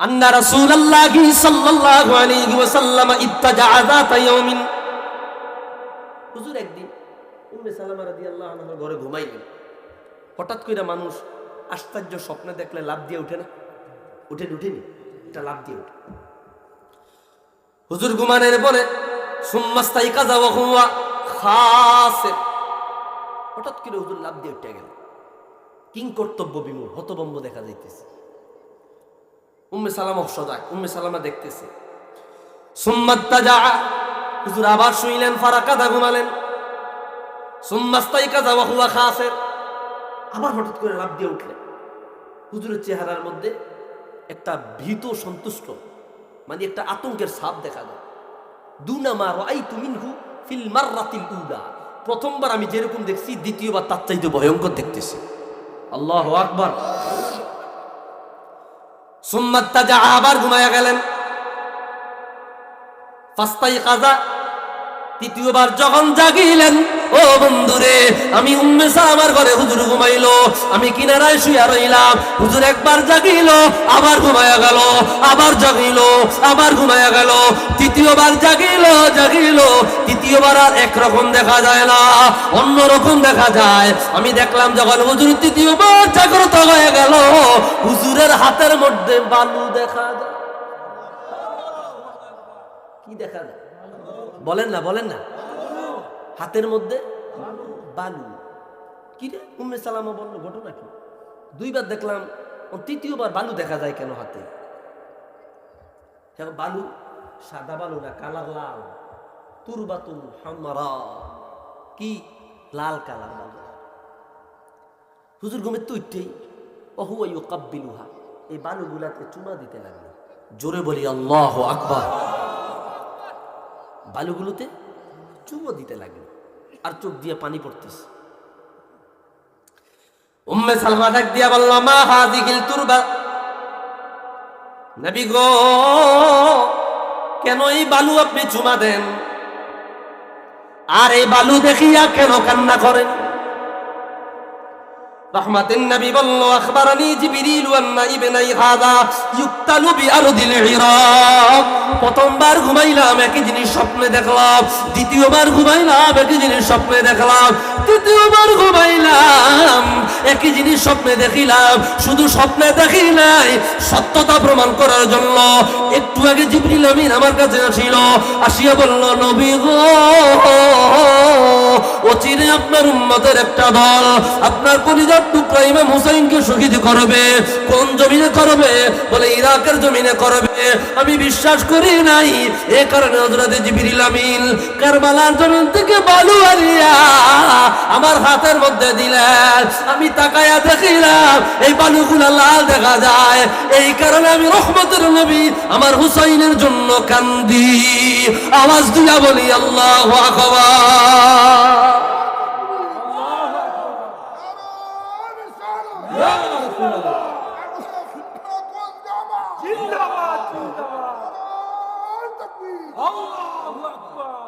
আন্না রাসূলুল্লাহি হুজুর একদিন উম্মে সালামা রাদিয়াল্লাহু ঘরে ঘুমাইলেন। হঠাৎ মানুষ আশ্চর্য স্বপ্নে দেখলে লাভ দিয়ে ওঠে না? উঠেন উঠেনি এটা লাভ দিয়ে ওঠে হুজুর ঘুমানের পরে সুম্মাস্তাই কাজা খাসির। হঠাৎ করে হুজুর লাভ দিয়ে উঠে গেল। কিং কর্তব্য বিমূল হতবম্ব দেখা যাইতেছে। উম্মে সালাম সজাগ উম্মে সালামা দেখতেছে। সুম্মাত্তাজা হুজুর আবার শুইলেন ফারাকাদা ঘুমালেন। সুম্মাস্তাই কাজা ওয়া হুয়া খাসির। আবার হঠাৎ করে লাভ দিয়ে উঠলেন। হুজুরের চেহারার মধ্যে একটা ভীত সন্তুষ্ট মানে একটা আতঙ্কের ছাপ দেখা যায়। দুনামা রাই তুমিনহু ফিল মাররাতিল উলা। প্রথমবার আমি যেরকম দেখছি, দ্বিতীয়বার তার চাইতে ভয়ঙ্কর দেখতেছি। আল্লাহ আকবার। সুম্মাত তাজা আবার ঘুমায়া গেলেন। ফাস্তাই কাজা, তৃতীয়বার যখন জাগিলেন, ও বন্ধুরে, আমি উম্মে আমার ঘরে হুজুর ঘুমাইলো, আমি কিনারায় শুয়া রইলাম, হুজুর একবার জাগিল, আবার ঘুমায়া গেল, আবার জাগিল, আবার ঘুমায়া গেল, তৃতীয়বার জাগিল জাগিল, তৃতীয়বার আর একরকম দেখা যায় না অন্য রকম দেখা যায়। আমি দেখলাম যখন হুজুর তৃতীয়বার জাগ্রত হয়ে গেল হুজুরের হাতের মধ্যে বালু দেখা যায়। কি দেখা যায়? বলেন না বলেন না। হাতের মধ্যে বালু। কি রে? উম্মে সালামা বলল, ঘটনা কি? দুইবার দেখলাম, ও তৃতীয়বার বালু দেখা যায় কেন হাতে? বালু সাদা বালু না, কালার লাল। তুরবাতুল হামারা। কি? লাল কালার বালু। হুজুর ঘুমের তো উঠতেই অহু আইয়ু কাব্বিলুহা এই বালুগুলাকে চুমা দিতে লাগল। জোরে বলি, আল্লাহ আকবার। বালুগুলোতে চুমো দিতে লাগল। আর চোখ দিয়ে পানি পড়তেছে। উম্মে সালমা ডাক দিয়া বলল, মা হাদিহিল তুরবা? নবী গো, কেন এই বালু আপনি চুমা দেন? আর এই বালু দেখিয়া কেন কান্না করেন? رحمة النبي বলল أخبرني جبريل أن ابني هذا يقتل بأرض العراق প্রথমবার ঘুমাইলাম একই জিনিস স্বপ্নে দেখলাম দ্বিতীয়বার ঘুমাইলাম একই জিনিস স্বপ্নে দেখলাম তৃতীয়বার ঘুমাইলাম একই জিনিস স্বপ্নে দেখিলাম শুধু স্বপ্নে দেখি নাই সত্যতা প্রমাণ করার জন্য একটু আগে জিবরিল আমিন আমার কাছে আসিল আসিয়া বলল নবী গো অচিরে আপনার উম্মতের একটা দল আপনার কলিজার ইমাম হুসাইনকে শহীদ করবে, কোন জমিনে করবে, বলে ইরাকের জমিনে করবে। আমি বিশ্বাস করি নাই, এ কারণে হযরতে জিবরিল আমিন কারবালার জমিন থেকে বালু আনিয়া আমার হাতের মধ্যে দিলেন। আমি তাকায়া দেখিলাম, এই বালুগুলা লাল দেখা যায়। এই কারণে আমি রহমতের নবী, আমার হুসাইনের জন্য কান্দি। আওয়াজ দিয়া বলি, আল্লাহু আকবার। জিন্দাবাদ জিন্দাবাদ আল্লাহু আকবার